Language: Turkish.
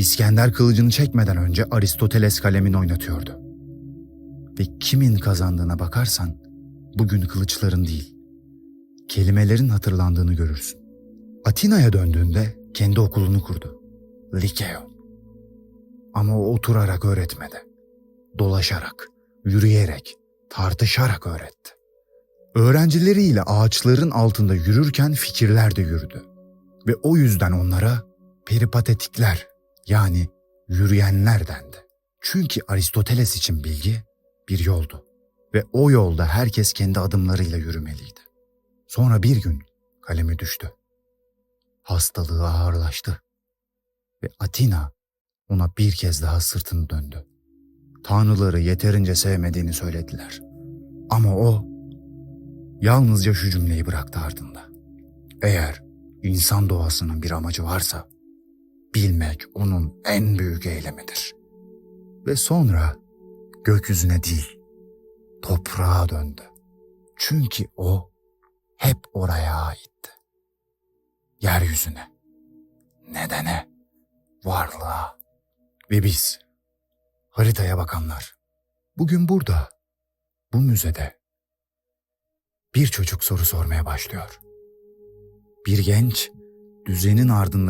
İskender kılıcını çekmeden önce Aristoteles kalemini oynatıyordu. Ve kimin kazandığına bakarsan bugün kılıçların değil, kelimelerin hatırlandığını görürsün. Atina'ya döndüğünde kendi okulunu kurdu. Likeon. Ama o oturarak öğretmedi. Dolaşarak, yürüyerek, tartışarak öğretti. Öğrencileriyle ağaçların altında yürürken fikirler de yürüdü. Ve o yüzden onlara peripatetikler yani yürüyenler dendi. Çünkü Aristoteles için bilgi bir yoldu. Ve o yolda herkes kendi adımlarıyla yürümeliydi. Sonra bir gün kalemi düştü. Hastalığı ağırlaştı. Ve Atina ona bir kez daha sırtını döndü. Tanrıları yeterince sevmediğini söylediler. Ama o yalnızca şu cümleyi bıraktı ardında. Eğer insan doğasının bir amacı varsa bilmek onun en büyük eylemidir. Ve sonra gökyüzüne değil, toprağa döndü. Çünkü o hep oraya aitti. Yeryüzüne, nedene, varlığa ve biz, haritaya bakanlar, bugün burada, bu müzede bir çocuk soru sormaya başlıyor. Bir genç düzenin ardında